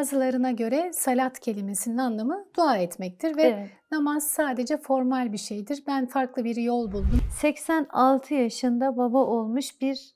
Bazılarına göre salat kelimesinin anlamı dua etmektir ve Evet. namaz sadece formal bir şeydir. Ben farklı bir yol buldum. 86 yaşında baba olmuş bir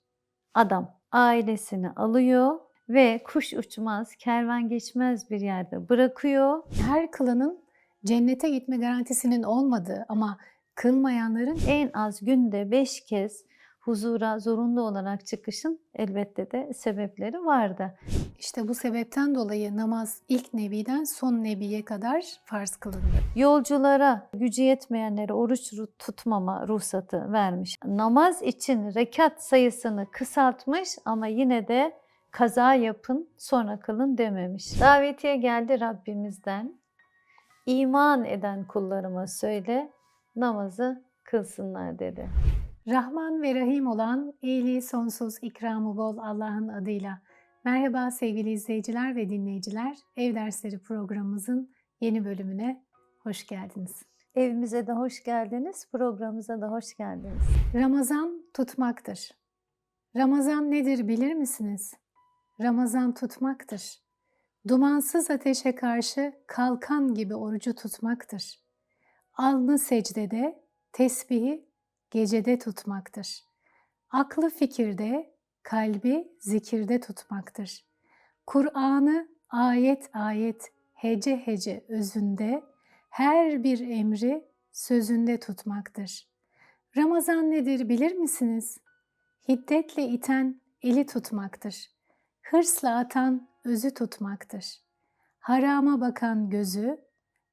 adam ailesini alıyor ve kuş uçmaz, kervan geçmez bir yerde bırakıyor. Her kılanın cennete gitme garantisinin olmadığı ama kılmayanların En az günde 5 kez huzura zorunlu olarak çıkışın elbette de sebepleri vardı. işte bu sebepten dolayı namaz ilk nebiden son nebiye kadar farz kılındı. Yolculara, gücü yetmeyenlere oruç ru- tutmama ruhsatı vermiş. Namaz için rekat sayısını kısaltmış ama yine de kaza yapın sonra kılın dememiş. Davetiye geldi Rabbimizden. İman eden kullarıma söyle namazı kılsınlar dedi. Rahman ve Rahim olan iyiliği sonsuz ikramı bol Allah'ın adıyla. Merhaba sevgili izleyiciler ve dinleyiciler. Ev Dersleri programımızın yeni bölümüne hoş geldiniz. Evimize de hoş geldiniz, programımıza da hoş geldiniz. Ramazan tutmaktır. Ramazan nedir bilir misiniz? Ramazan tutmaktır. Dumansız ateşe karşı kalkan gibi orucu tutmaktır. Alnı secdede, tesbihi gecede tutmaktır. Aklı fikirde, kalbi zikirde tutmaktır. Kur'an'ı ayet ayet, hece hece özünde, her bir emri sözünde tutmaktır. Ramazan nedir bilir misiniz? Hiddetle iten eli tutmaktır. Hırsla atan özü tutmaktır. Harama bakan gözü,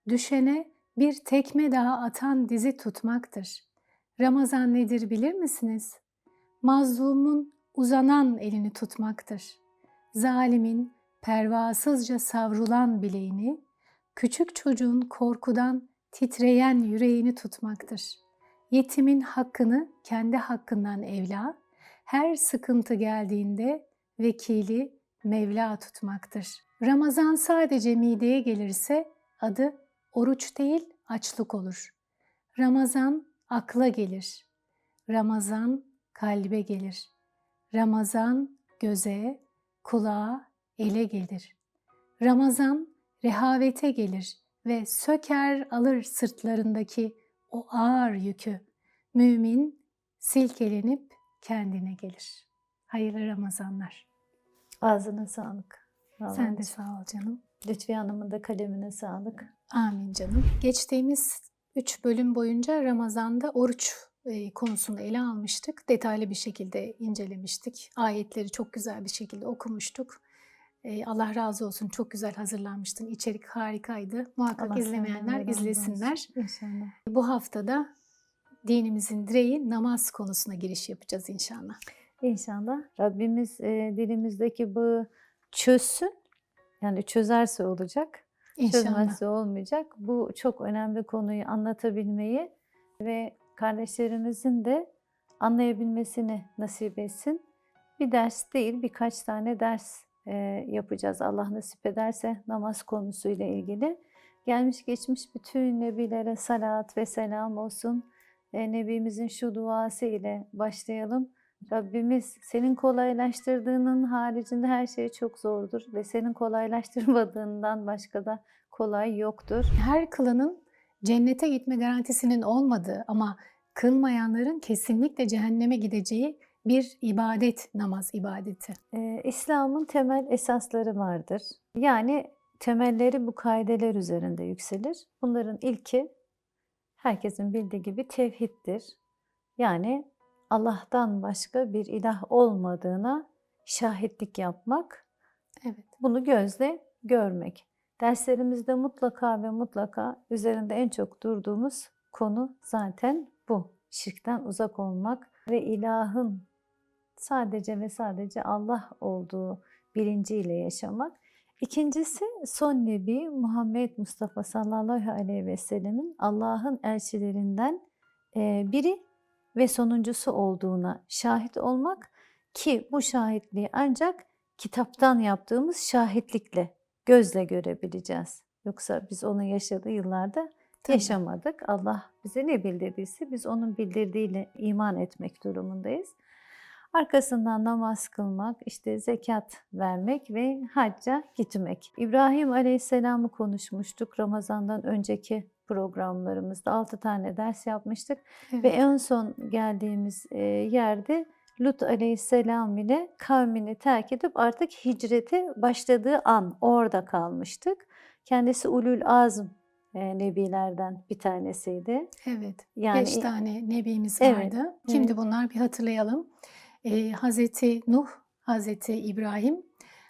düşene bir tekme daha atan dizi tutmaktır. Ramazan nedir bilir misiniz? Mazlumun uzanan elini tutmaktır. Zalimin pervasızca savrulan bileğini, küçük çocuğun korkudan titreyen yüreğini tutmaktır. Yetimin hakkını kendi hakkından evla, her sıkıntı geldiğinde vekili Mevla tutmaktır. Ramazan sadece mideye gelirse adı oruç değil açlık olur. Ramazan akla gelir. Ramazan kalbe gelir. Ramazan göze, kulağa, ele gelir. Ramazan rehavete gelir ve söker alır sırtlarındaki o ağır yükü. Mümin silkelenip kendine gelir. Hayırlı Ramazanlar. Ağzına sağlık. Sen de Vallahi. sağ ol canım. Lütfi Hanım'ın da kalemine sağlık. Amin canım. Geçtiğimiz 3 bölüm boyunca Ramazan'da oruç e, konusunu ele almıştık. Detaylı bir şekilde incelemiştik. Ayetleri çok güzel bir şekilde okumuştuk. E, Allah razı olsun çok güzel hazırlanmıştın. İçerik harikaydı. Muhakkak Allah izlemeyenler izlesinler. İnşallah. Bu haftada dinimizin direği namaz konusuna giriş yapacağız inşallah. İnşallah Rabbimiz e, dilimizdeki bağı çözsün. Yani çözerse olacak, İnşallah. olmayacak. Bu çok önemli konuyu anlatabilmeyi ve kardeşlerimizin de anlayabilmesini nasip etsin. Bir ders değil, birkaç tane ders e, yapacağız Allah nasip ederse namaz konusuyla ilgili. Gelmiş geçmiş bütün nebilere salat ve selam olsun. E, Nebimizin şu duası ile başlayalım. Rabbimiz senin kolaylaştırdığının haricinde her şey çok zordur ve senin kolaylaştırmadığından başka da kolay yoktur. Her kılanın cennete gitme garantisinin olmadığı ama kılmayanların kesinlikle cehenneme gideceği bir ibadet, namaz ibadeti. Ee, İslam'ın temel esasları vardır. Yani temelleri bu kaideler üzerinde yükselir. Bunların ilki herkesin bildiği gibi tevhiddir. Yani Allah'tan başka bir ilah olmadığına şahitlik yapmak, Evet. bunu gözle görmek. Derslerimizde mutlaka ve mutlaka üzerinde en çok durduğumuz konu zaten bu. Şirkten uzak olmak ve ilahın sadece ve sadece Allah olduğu bilinciyle yaşamak. İkincisi son Nebi Muhammed Mustafa sallallahu aleyhi ve sellemin Allah'ın elçilerinden biri ve sonuncusu olduğuna şahit olmak ki bu şahitliği ancak kitaptan yaptığımız şahitlikle, gözle görebileceğiz. Yoksa biz onu yaşadığı yıllarda Tabii. yaşamadık. Allah bize ne bildirdiyse biz onun bildirdiğiyle iman etmek durumundayız. Arkasından namaz kılmak, işte zekat vermek ve hacca gitmek. İbrahim Aleyhisselam'ı konuşmuştuk Ramazan'dan önceki programlarımızda. 6 tane ders yapmıştık. Evet. Ve en son geldiğimiz e, yerde Lut aleyhisselam ile kavmini terk edip artık hicreti başladığı an orada kalmıştık. Kendisi ulul azm e, nebilerden bir tanesiydi. Evet. Yani Beş tane nebimiz Evet, vardı. Kimdi evet. bunlar bir hatırlayalım. Ee, Hazreti Nuh, Hazreti İbrahim,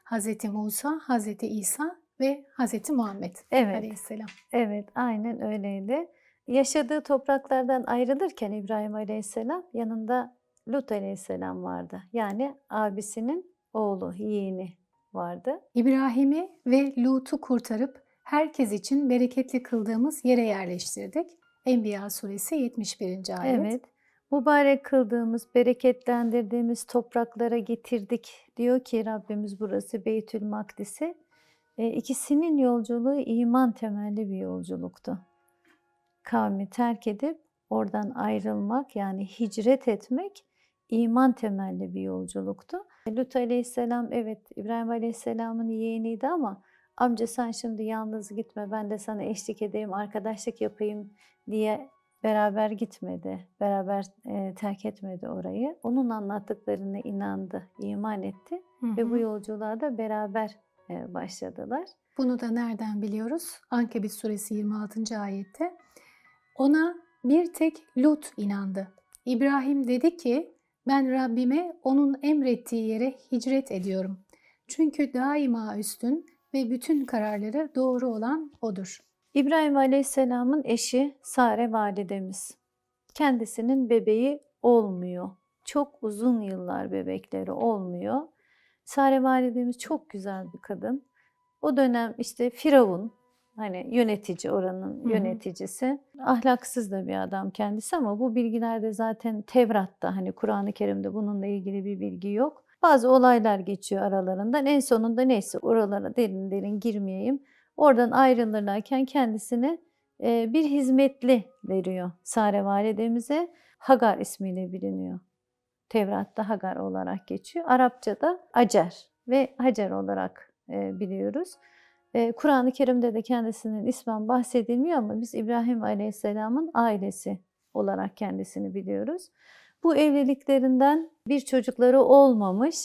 Hazreti Musa, Hazreti İsa ve Hazreti Muhammed Evet. Aleyhisselam. Evet, aynen öyleydi. Yaşadığı topraklardan ayrılırken İbrahim Aleyhisselam yanında Lut Aleyhisselam vardı. Yani abisinin oğlu, yeğeni vardı. İbrahim'i ve Lut'u kurtarıp herkes için bereketli kıldığımız yere yerleştirdik. Enbiya suresi 71. ayet. Evet. Mübarek kıldığımız, bereketlendirdiğimiz topraklara getirdik. Diyor ki Rabbimiz burası Beytül Makdis'i. E, ikisinin yolculuğu iman temelli bir yolculuktu. Kavmi terk edip oradan ayrılmak yani hicret etmek iman temelli bir yolculuktu. Lut Aleyhisselam evet İbrahim Aleyhisselam'ın yeğeniydi ama amca sen şimdi yalnız gitme ben de sana eşlik edeyim arkadaşlık yapayım diye beraber gitmedi, beraber e, terk etmedi orayı. Onun anlattıklarına inandı, iman etti Hı ve bu hı. yolculuğa da beraber başladılar. Bunu da nereden biliyoruz? Ankebut suresi 26. ayette. Ona bir tek Lut inandı. İbrahim dedi ki ben Rabbime onun emrettiği yere hicret ediyorum. Çünkü daima üstün ve bütün kararları doğru olan odur. İbrahim Aleyhisselam'ın eşi Sare validemiz. Kendisinin bebeği olmuyor. Çok uzun yıllar bebekleri olmuyor. Sare validemiz çok güzel bir kadın. O dönem işte Firavun hani yönetici oranın Hı hı. yöneticisi. Ahlaksız da bir adam kendisi ama bu bilgilerde zaten Tevrat'ta hani Kur'an-ı Kerim'de bununla ilgili bir bilgi yok. Bazı olaylar geçiyor aralarından. En sonunda neyse oralara derin derin girmeyeyim. Oradan ayrılırlarken kendisine bir hizmetli veriyor Sare validemize. Hagar ismiyle biliniyor. Tevrat'ta Hagar olarak geçiyor. Arapçada Acer ve Hacer olarak e, biliyoruz. E, Kur'an-ı Kerim'de de kendisinin ismen bahsedilmiyor ama biz İbrahim Aleyhisselam'ın ailesi olarak kendisini biliyoruz. Bu evliliklerinden bir çocukları olmamış.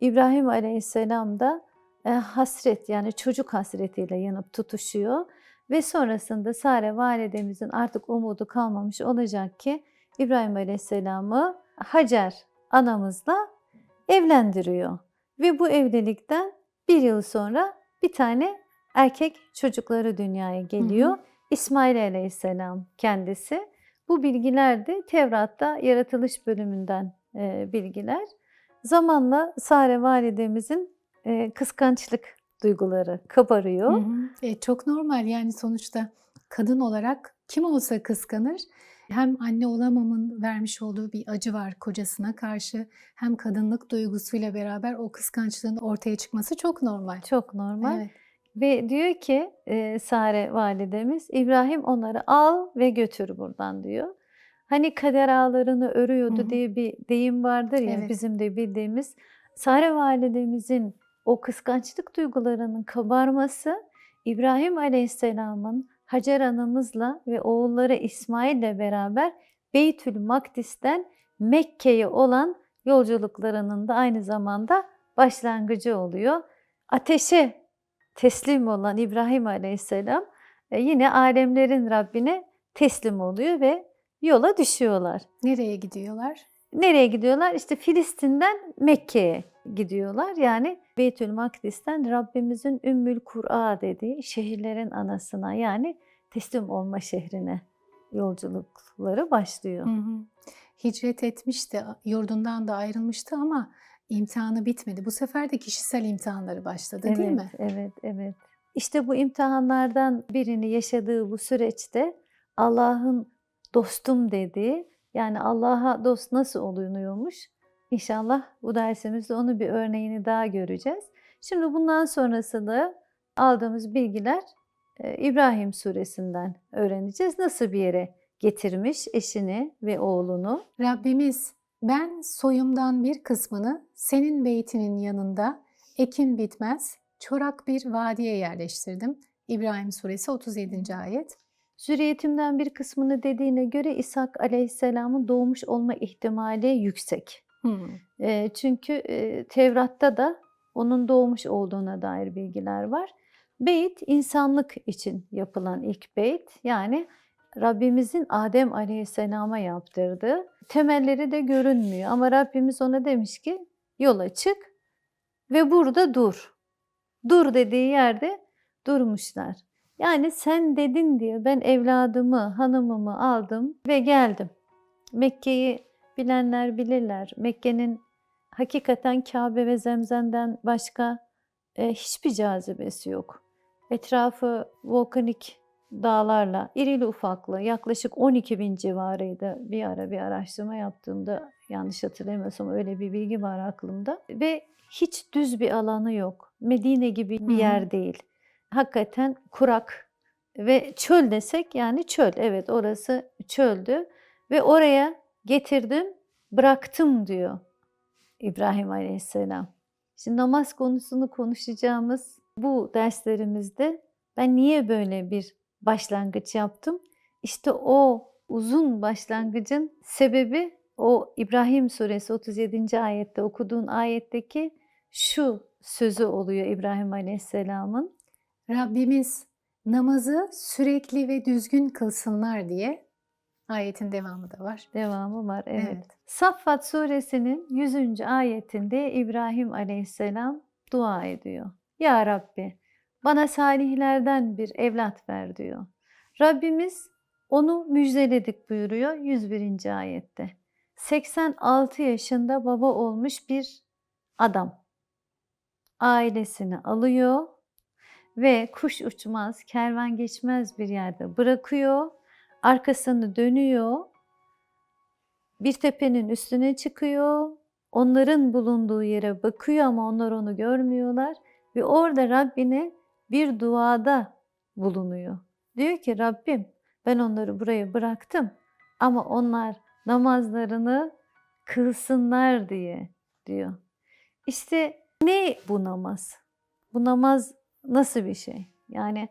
İbrahim Aleyhisselam da e, hasret yani çocuk hasretiyle yanıp tutuşuyor ve sonrasında Sare validemizin artık umudu kalmamış olacak ki İbrahim Aleyhisselam'ı Hacer anamızla evlendiriyor. Ve bu evlilikten bir yıl sonra bir tane erkek çocukları dünyaya geliyor. Hı hı. İsmail Aleyhisselam kendisi. Bu bilgiler de Tevrat'ta yaratılış bölümünden e, bilgiler. Zamanla Sare validemizin e, kıskançlık duyguları kabarıyor. Hı hı. E, çok normal yani sonuçta kadın olarak kim olsa kıskanır. Hem anne olamamın vermiş olduğu bir acı var kocasına karşı hem kadınlık duygusuyla beraber o kıskançlığın ortaya çıkması çok normal. Çok normal. Evet. Ve diyor ki e, Sare validemiz İbrahim onları al ve götür buradan diyor. Hani kader ağlarını örüyordu Hı hı. diye bir deyim vardır ya Evet. bizim de bildiğimiz. Sare validemizin o kıskançlık duygularının kabarması İbrahim Aleyhisselam'ın Hacer anamızla ve oğulları İsmail'le beraber Beytül Makdis'ten Mekke'ye olan yolculuklarının da aynı zamanda başlangıcı oluyor. Ateşe teslim olan İbrahim Aleyhisselam e, yine alemlerin Rabbine teslim oluyor ve yola düşüyorlar. Nereye gidiyorlar? Nereye gidiyorlar? İşte Filistin'den Mekke'ye gidiyorlar. Yani Beytül Makdis'ten Rabbimizin Ümmül Kur'a dediği şehirlerin anasına yani teslim olma şehrine yolculukları başlıyor. Hı hı. Hicret etmişti, yurdundan da ayrılmıştı ama imtihanı bitmedi. Bu sefer de kişisel imtihanları başladı değil Evet, mi? evet, evet. İşte bu imtihanlardan birini yaşadığı bu süreçte Allah'ın dostum dediği, yani Allah'a dost nasıl olunuyormuş? İnşallah bu dersimizde onu bir örneğini daha göreceğiz. Şimdi bundan sonrası da aldığımız bilgiler İbrahim suresinden öğreneceğiz. Nasıl bir yere getirmiş eşini ve oğlunu? Rabbimiz Ben soyumdan bir kısmını senin beytinin yanında ekin bitmez çorak bir vadiye yerleştirdim. İbrahim suresi 37. ayet. Zürriyetimden bir kısmını dediğine göre İshak Aleyhisselam'ın doğmuş olma ihtimali yüksek. Hmm. E, çünkü e, Tevrat'ta da onun doğmuş olduğuna dair bilgiler var. Beyt insanlık için yapılan ilk beyt. Yani Rabbimizin Adem Aleyhisselam'a yaptırdığı. Temelleri de görünmüyor ama Rabbimiz ona demiş ki yola çık ve burada dur. Dur dediği yerde durmuşlar. Yani sen dedin diye ben evladımı, hanımımı aldım ve geldim. Mekke'yi bilenler bilirler. Mekke'nin hakikaten Kabe ve Zemzem'den başka e, hiçbir cazibesi yok. Etrafı volkanik dağlarla, irili ufaklı, yaklaşık 12 bin civarıydı. Bir ara bir araştırma yaptığımda yanlış hatırlamıyorsam öyle bir bilgi var aklımda. Ve hiç düz bir alanı yok. Medine gibi bir yer değil. Hakikaten kurak ve çöl desek yani çöl. Evet orası çöldü ve oraya getirdim, bıraktım diyor İbrahim Aleyhisselam. Şimdi namaz konusunu konuşacağımız bu derslerimizde ben niye böyle bir başlangıç yaptım? İşte o uzun başlangıcın sebebi o İbrahim suresi 37. ayette okuduğun ayetteki şu sözü oluyor İbrahim Aleyhisselam'ın. Rabbimiz namazı sürekli ve düzgün kılsınlar diye ayetin devamı da var. Devamı var. Evet. Evet. Saffat suresinin 100. ayetinde İbrahim Aleyhisselam dua ediyor. Ya Rabbi bana salihlerden bir evlat ver diyor. Rabbimiz onu müjdeledik buyuruyor 101. ayette. 86 yaşında baba olmuş bir adam. Ailesini alıyor ve kuş uçmaz, kervan geçmez bir yerde bırakıyor. Arkasını dönüyor. Bir tepenin üstüne çıkıyor. Onların bulunduğu yere bakıyor ama onlar onu görmüyorlar ve orada Rabbine bir duada bulunuyor. Diyor ki Rabbim ben onları buraya bıraktım ama onlar namazlarını kılsınlar diye diyor. İşte ne bu namaz? Bu namaz nasıl bir şey? Yani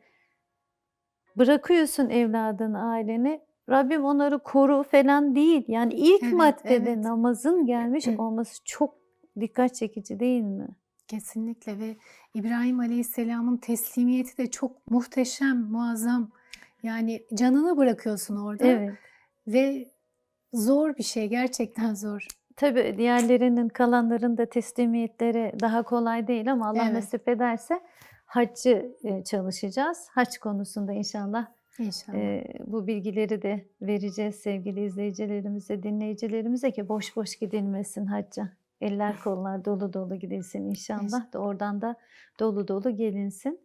bırakıyorsun evladını, aileni. Rabbim onları koru falan değil. Yani ilk Evet, maddede evet. namazın gelmiş olması çok dikkat çekici değil mi? Kesinlikle ve İbrahim Aleyhisselam'ın teslimiyeti de çok muhteşem, muazzam. Yani canını bırakıyorsun orada Evet. ve zor bir şey, gerçekten zor. Tabii diğerlerinin kalanların da teslimiyetleri daha kolay değil ama Allah Evet. nasip ederse haccı e, çalışacağız. Hac konusunda inşallah İnşallah. e, bu bilgileri de vereceğiz sevgili izleyicilerimize, dinleyicilerimize ki boş boş gidilmesin hacca. Eller kollar dolu dolu gidilsin inşallah da oradan da dolu dolu gelinsin.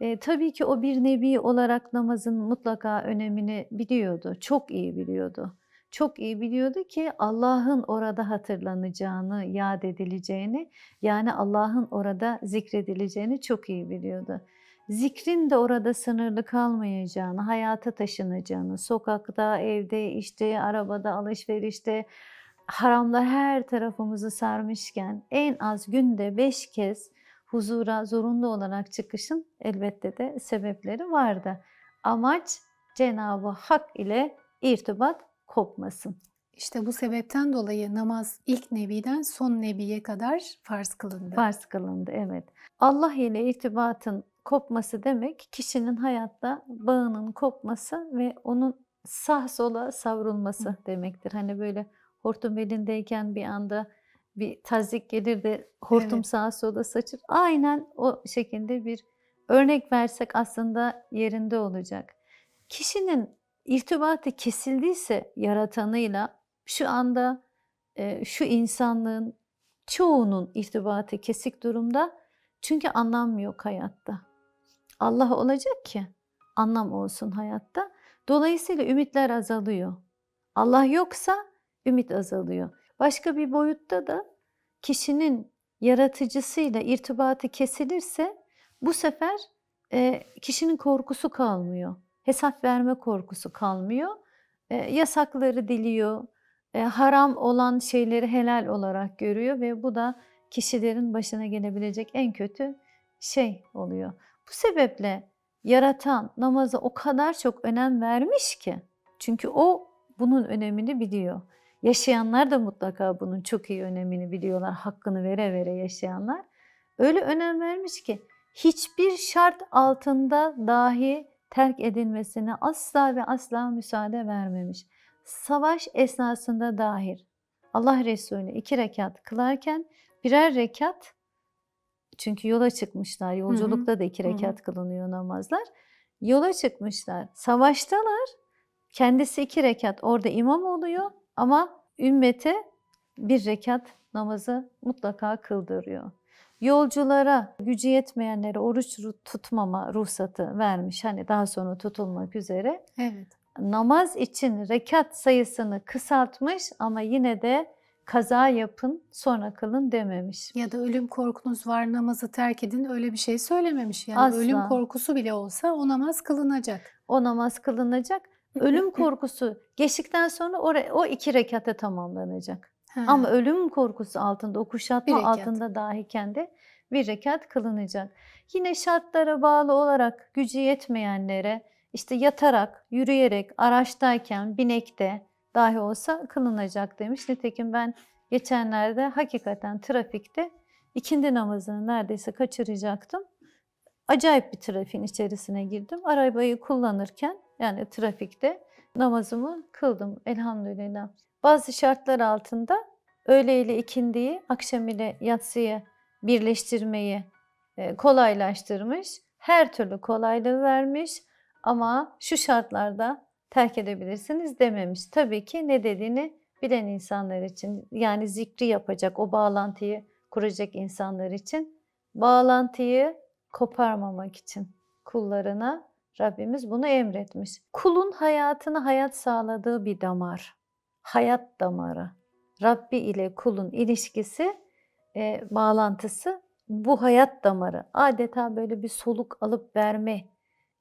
E, tabii ki o bir nebi olarak namazın mutlaka önemini biliyordu. Çok iyi biliyordu. Çok iyi biliyordu ki Allah'ın orada hatırlanacağını, yad edileceğini, yani Allah'ın orada zikredileceğini çok iyi biliyordu. Zikrin de orada sınırlı kalmayacağını, hayata taşınacağını, sokakta, evde, işte, arabada, alışverişte, haramlar her tarafımızı sarmışken en az günde beş kez huzura zorunlu olarak çıkışın elbette de sebepleri vardı. Amaç Cenab-ı Hak ile irtibat kopmasın. İşte bu sebepten dolayı namaz ilk nebiden son nebiye kadar farz kılındı. Farz kılındı evet. Allah ile irtibatın kopması demek kişinin hayatta bağının kopması ve onun sağ sola savrulması demektir. Hani böyle hortum elindeyken bir anda bir tazik gelir de hortum Evet. sağa sola saçır. Aynen o şekilde bir örnek versek aslında yerinde olacak. Kişinin irtibatı kesildiyse yaratanıyla şu anda e, şu insanlığın çoğunun irtibatı kesik durumda. Çünkü anlam yok hayatta. Allah olacak ki anlam olsun hayatta. Dolayısıyla ümitler azalıyor. Allah yoksa ümit azalıyor. Başka bir boyutta da kişinin yaratıcısıyla irtibatı kesilirse bu sefer e, kişinin korkusu kalmıyor. Hesap verme korkusu kalmıyor. E, yasakları diliyor. e, haram olan şeyleri helal olarak görüyor ve bu da kişilerin başına gelebilecek en kötü şey oluyor. Bu sebeple yaratan namaza o kadar çok önem vermiş ki. Çünkü o bunun önemini biliyor. Yaşayanlar da mutlaka bunun çok iyi önemini biliyorlar. Hakkını vere vere yaşayanlar. Öyle önem vermiş ki hiçbir şart altında dahi terk edilmesine asla ve asla müsaade vermemiş. Savaş esnasında dahil Allah Resulü iki rekat kılarken birer rekat çünkü yola çıkmışlar. Yolculukta da iki rekat kılınıyor namazlar. Yola çıkmışlar. Savaştalar. Kendisi iki rekat orada imam oluyor ama ümmete bir rekat namazı mutlaka kıldırıyor. Yolculara, gücü yetmeyenlere oruç ru- tutmama ruhsatı vermiş. Hani daha sonra tutulmak üzere. Evet. Namaz için rekat sayısını kısaltmış ama yine de kaza yapın sonra kılın dememiş. Ya da ölüm korkunuz var namazı terk edin öyle bir şey söylememiş. Yani Asla. ölüm korkusu bile olsa o namaz kılınacak. O namaz kılınacak. Ölüm korkusu geçtikten sonra oraya, o iki rekata tamamlanacak. Ha, Ama ölüm korkusu altında, o kuşatma altında dahiyken de bir rekat kılınacak. Yine şartlara bağlı olarak gücü yetmeyenlere işte yatarak, yürüyerek, araçtayken, binekte dahi olsa kılınacak demiş. Nitekim ben geçenlerde hakikaten trafikte ikindi namazını neredeyse kaçıracaktım. Acayip bir trafiğin içerisine girdim. Arabayı kullanırken yani trafikte namazımı kıldım elhamdülillah. Bazı şartlar altında öğle ile ikindiyi, akşam ile yatsıyı birleştirmeyi e, kolaylaştırmış. Her türlü kolaylığı vermiş ama şu şartlarda terk edebilirsiniz dememiş. Tabii ki ne dediğini bilen insanlar için yani zikri yapacak, o bağlantıyı kuracak insanlar için bağlantıyı koparmamak için kullarına Rabbimiz bunu emretmiş. Kulun hayatına hayat sağladığı bir damar. Hayat damarı. Rabbi ile kulun ilişkisi, e, bağlantısı bu hayat damarı. Adeta böyle bir soluk alıp verme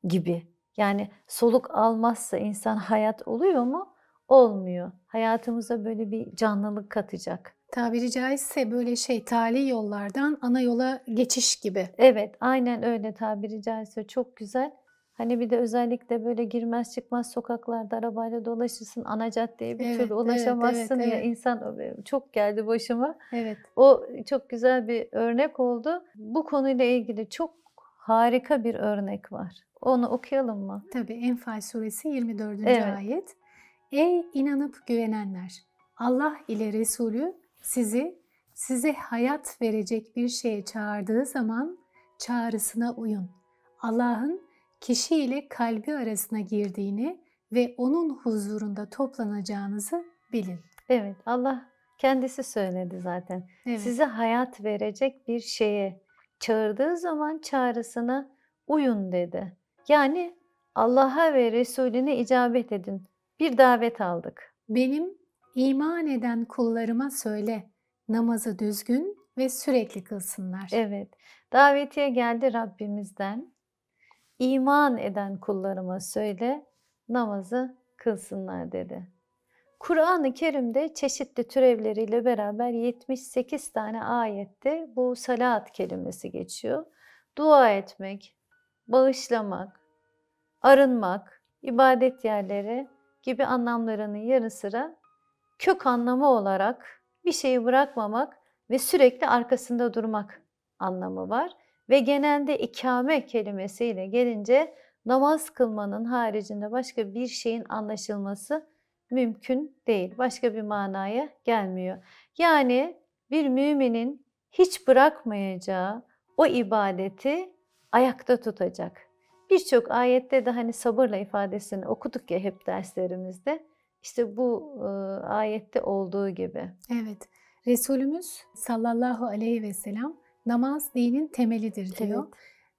gibi. Yani soluk almazsa insan hayat oluyor mu? Olmuyor. Hayatımıza böyle bir canlılık katacak. Tabiri caizse böyle şey tali yollardan ana yola geçiş gibi. Evet, aynen öyle tabiri caizse çok güzel. Hani bir de özellikle böyle girmez çıkmaz sokaklarda arabayla dolaşırsın ana caddeye bir Evet, türlü evet, ulaşamazsın evet, ya evet. insan çok geldi başıma. Evet. O çok güzel bir örnek oldu. Bu konuyla ilgili çok harika bir örnek var. Onu okuyalım mı? Tabii Enfal suresi 24. Evet. ayet. Ey inanıp güvenenler! Allah ile Resulü sizi size hayat verecek bir şeye çağırdığı zaman çağrısına uyun. Allah'ın kişi ile kalbi arasına girdiğini ve onun huzurunda toplanacağınızı bilin. Evet, Allah kendisi söyledi zaten. Evet. Size hayat verecek bir şeye çağırdığı zaman çağrısına uyun dedi. Yani Allah'a ve Resulüne icabet edin. Bir davet aldık. Benim iman eden kullarıma söyle, namazı düzgün ve sürekli kılsınlar. Evet, davetiye geldi Rabbimizden. İman eden kullarıma söyle, namazı kılsınlar dedi. Kur'an-ı Kerim'de çeşitli türevleriyle beraber 78 tane ayette bu salat kelimesi geçiyor. Dua etmek, bağışlamak, arınmak, ibadet yerleri gibi anlamlarının yanı sıra kök anlamı olarak bir şeyi bırakmamak ve sürekli arkasında durmak anlamı var. Ve genelde ikame kelimesiyle gelince namaz kılmanın haricinde başka bir şeyin anlaşılması mümkün değil. Başka bir manaya gelmiyor. Yani bir müminin hiç bırakmayacağı o ibadeti ayakta tutacak. Birçok ayette de hani sabırla ifadesini okuduk ya hep derslerimizde. İşte bu e, ayette olduğu gibi. Evet. Resulümüz sallallahu aleyhi ve sellem namaz dinin temelidir diyor. Evet.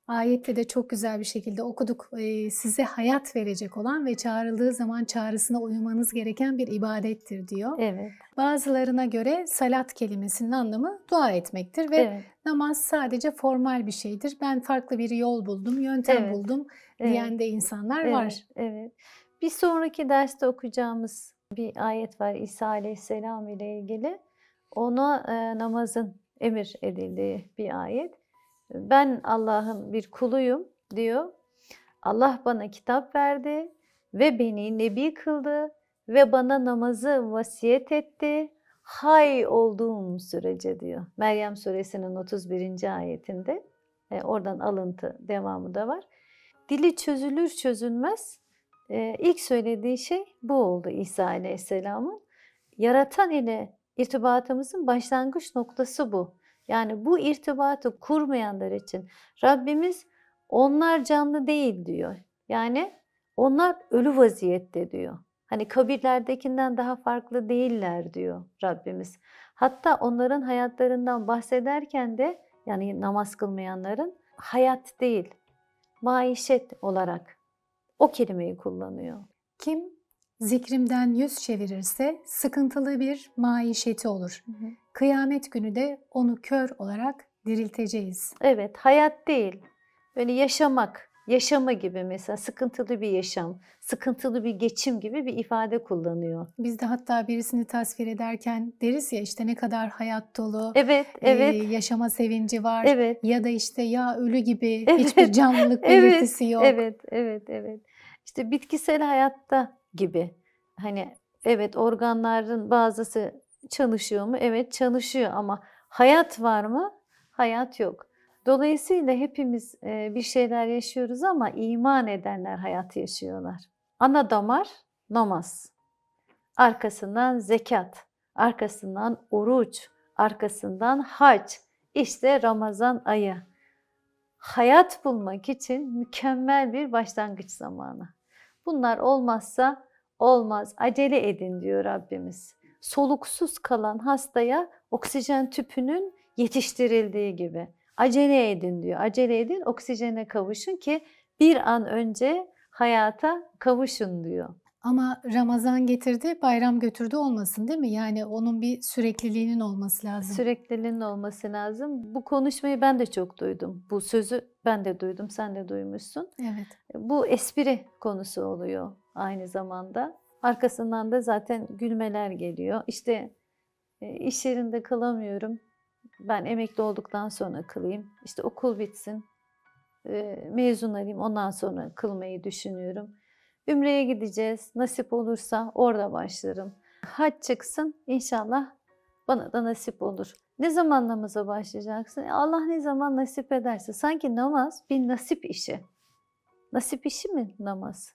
Ayette de çok güzel bir şekilde okuduk. Ee, size hayat verecek olan ve çağrıldığı zaman çağrısına uymanız gereken bir ibadettir diyor. Evet. Bazılarına göre salat kelimesinin anlamı dua etmektir ve Evet. namaz sadece formal bir şeydir. Ben farklı bir yol buldum, yöntem Evet, buldum evet. diyen de insanlar Evet, var. Evet. Bir sonraki derste okuyacağımız Bir ayet var İsa Aleyhisselam ile ilgili. Ona e, namazın emir edildiği bir ayet. Ben Allah'ın bir kuluyum diyor. Allah bana kitap verdi ve beni nebi kıldı ve bana namazı vasiyet etti. Hay olduğum sürece diyor. Meryem suresinin 31. ayetinde. E, oradan alıntı devamı da var. Dili çözülür çözülmez e, ilk söylediği şey bu oldu İsa Aleyhisselam'ın. Yaratan ile irtibatımızın başlangıç noktası bu. Yani bu irtibatı kurmayanlar için Rabbimiz onlar canlı değil diyor. Yani onlar ölü vaziyette diyor. Hani kabirlerdekinden daha farklı değiller diyor Rabbimiz. Hatta onların hayatlarından bahsederken de yani namaz kılmayanların hayat değil, maişet olarak o kelimeyi kullanıyor. Kim zikrimden yüz çevirirse sıkıntılı bir maişeti olur. Kıyamet günü de onu kör olarak dirilteceğiz. Evet, hayat değil. Böyle yaşamak, yaşama gibi mesela sıkıntılı bir yaşam, sıkıntılı bir geçim gibi bir ifade kullanıyor. Biz de hatta birisini tasvir ederken deriz ya işte ne kadar hayat dolu, Evet, e, evet, yaşama sevinci var evet. ya da işte ya ölü gibi Evet, hiçbir canlılık evet, belirtisi yok. Evet, evet, evet. İşte bitkisel hayatta gibi. Hani evet organların bazısı çalışıyor mu? Evet çalışıyor ama hayat var mı? Hayat yok. Dolayısıyla hepimiz e, bir şeyler yaşıyoruz ama iman edenler hayat yaşıyorlar. Ana damar namaz. Arkasından zekat, arkasından oruç, arkasından hac. İşte Ramazan ayı. Hayat bulmak için mükemmel bir başlangıç zamanı. Bunlar olmazsa olmaz. Acele edin diyor Rabbimiz. Soluksuz kalan hastaya oksijen tüpünün yetiştirildiği gibi. Acele edin diyor. Acele edin, oksijene kavuşun ki bir an önce hayata kavuşun diyor. Ama Ramazan getirdi, bayram götürdü olmasın değil mi? Yani onun bir sürekliliğinin olması lazım. Sürekliliğinin olması lazım. Bu konuşmayı ben de çok duydum. Bu sözü ben de duydum, sen de duymuşsun. Evet. Bu espri konusu oluyor aynı zamanda. Arkasından da zaten gülmeler geliyor. İşte e, iş yerinde kalamıyorum. Ben emekli olduktan sonra kılayım. İşte okul bitsin. e, Mezun olayım. Ondan sonra kılmayı düşünüyorum. Ümre'ye gideceğiz. Nasip olursa orada başlarım. Hac çıksın. İnşallah bana da nasip olur. Ne zaman namaza başlayacaksın? E, Allah ne zaman nasip ederse. Sanki namaz bir nasip işi. Nasip işi mi namaz?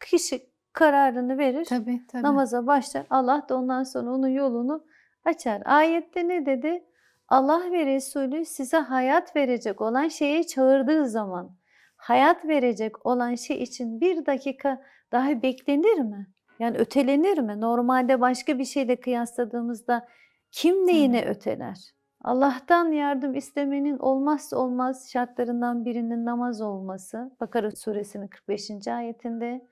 Kişi kararını verir, Tabii tabii. namaza başlar. Allah da ondan sonra onun yolunu açar. Ayette ne dedi? Allah ve Resulü size hayat verecek olan şeye çağırdığı zaman, hayat verecek olan şey için bir dakika daha beklenir mi? Yani ötelenir mi? Normalde başka bir şeyle kıyasladığımızda kim neyine öteler? Allah'tan yardım istemenin olmazsa olmaz şartlarından birinin namaz olması. Bakara suresinin 45. ayetinde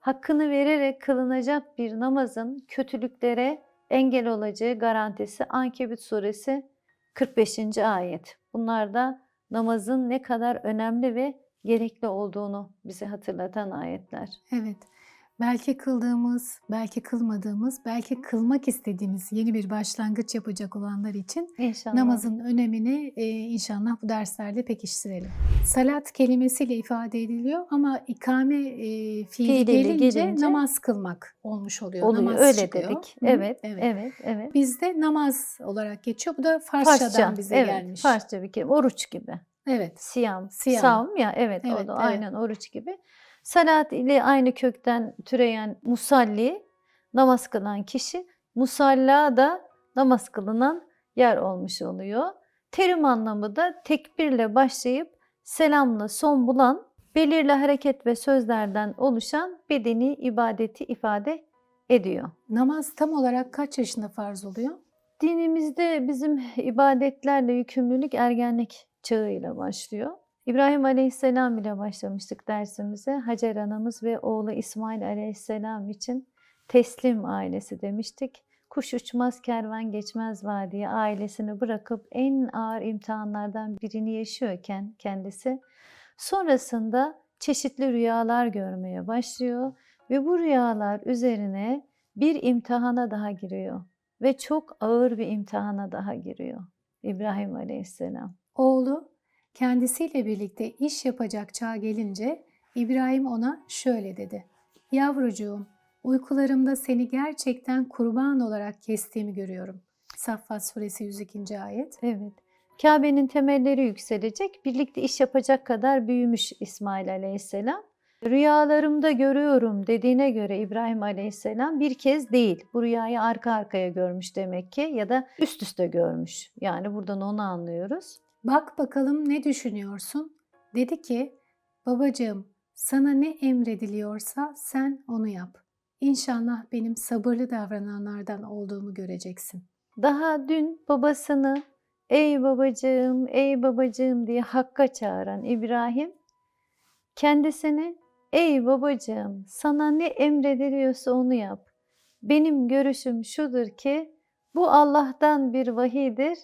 hakkını vererek kılınacak bir namazın kötülüklere engel olacağı garantisi Ankebut suresi 45. ayet. Bunlar da namazın ne kadar önemli ve gerekli olduğunu bize hatırlatan ayetler. Evet. Belki kıldığımız, belki kılmadığımız, belki kılmak istediğimiz yeni bir başlangıç yapacak olanlar için İnşallah. namazın önemini e, inşallah bu derslerde pekiştirelim. Salat kelimesiyle ifade ediliyor ama ikame e, fiili gelince, gelince namaz kılmak olmuş oluyor. oluyor. namaz Öyle çıkıyor. dedik. Hı hı, Evet, evet, evet. Bizde namaz olarak geçiyor. Bu da Farsçadan Farsça, bize evet, gelmiş. Farsça bir kelime. Oruç gibi. Evet. Siyam. Siyam. Savm ya evet, Evet, o da evet. aynen oruç gibi. Salat ile aynı kökten türeyen musalli, namaz kılan kişi. Musalla da namaz kılınan yer olmuş oluyor. Terim anlamı da tekbirle başlayıp selamla son bulan belirli hareket ve sözlerden oluşan bedeni ibadeti ifade ediyor. Namaz tam olarak kaç yaşında farz oluyor? Dinimizde bizim ibadetlerle yükümlülük ergenlik çağıyla başlıyor. İbrahim Aleyhisselam ile başlamıştık dersimize. Hacer anamız ve oğlu İsmail Aleyhisselam için teslim ailesi demiştik. Kuş uçmaz kervan geçmez vadiye ailesini bırakıp en ağır imtihanlardan birini yaşıyorken kendisi sonrasında çeşitli rüyalar görmeye başlıyor ve bu rüyalar üzerine bir imtihana daha giriyor ve çok ağır bir imtihana daha giriyor İbrahim Aleyhisselam. Oğlu kendisiyle birlikte iş yapacak çağ gelince İbrahim ona şöyle dedi. Yavrucuğum, uykularımda seni gerçekten kurban olarak kestiğimi görüyorum. Saffat suresi 102. ayet. Evet. Kabe'nin temelleri yükselecek, birlikte iş yapacak kadar büyümüş İsmail Aleyhisselam. Rüyalarımda görüyorum dediğine göre İbrahim Aleyhisselam bir kez değil, bu rüyayı arka arkaya görmüş demek ki ya da üst üste görmüş. Yani buradan onu anlıyoruz. Bak bakalım ne düşünüyorsun? Dedi ki, babacığım sana ne emrediliyorsa sen onu yap. İnşallah benim sabırlı davrananlardan olduğumu göreceksin. Daha dün babasını ey babacığım, ey babacığım diye Hakk'a çağıran İbrahim kendisini ey babacığım sana ne emrediliyorsa onu yap. Benim görüşüm şudur ki bu Allah'tan bir vahidir.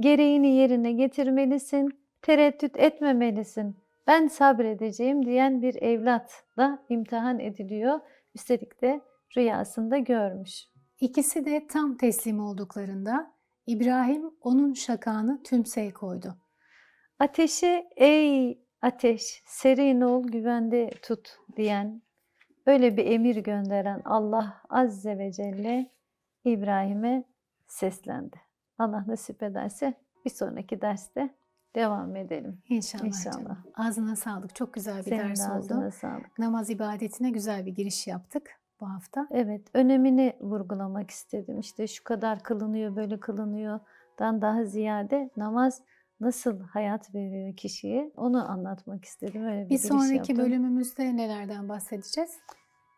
Gereğini yerine getirmelisin, tereddüt etmemelisin. Ben sabredeceğim diyen bir evlatla imtihan ediliyor. Üstelik de rüyasında görmüş. İkisi de tam teslim olduklarında İbrahim onun şakağını tümseye koydu. Ateşi ey ateş serin ol güvende tut diyen öyle bir emir gönderen Allah Azze ve Celle İbrahim'e seslendi. Allah nasip ederse bir sonraki derste devam edelim. İnşallah. İnşallah. canım. Ağzına sağlık. Çok güzel bir Senin de ders ağzına oldu. sağlık. Namaz ibadetine güzel bir giriş yaptık bu hafta. Evet, önemini vurgulamak istedim. İşte şu kadar kılınıyor, böyle kılınıyordan daha ziyade namaz nasıl hayat veriyor kişiye onu anlatmak istedim. Öyle bir, Bir sonraki yaptım. bölümümüzde nelerden bahsedeceğiz?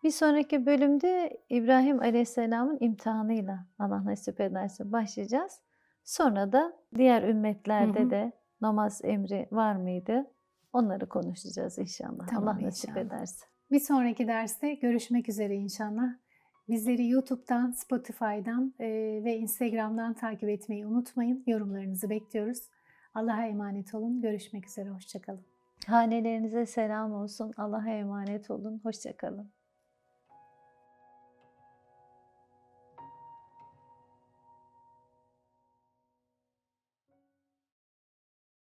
Bir sonraki bölümde İbrahim Aleyhisselam'ın imtihanıyla Allah nasip ederse başlayacağız. Sonra da diğer ümmetlerde Hı hı. de namaz emri var mıydı? Onları konuşacağız inşallah. Tamam, Allah nasip inşallah. ederse. Bir sonraki derste görüşmek üzere inşallah. Bizleri YouTube'dan, Spotify'dan ve Instagram'dan takip etmeyi unutmayın. Yorumlarınızı bekliyoruz. Allah'a emanet olun. Görüşmek üzere. Hoşçakalın. Hanelerinize selam olsun. Allah'a emanet olun. Hoşçakalın.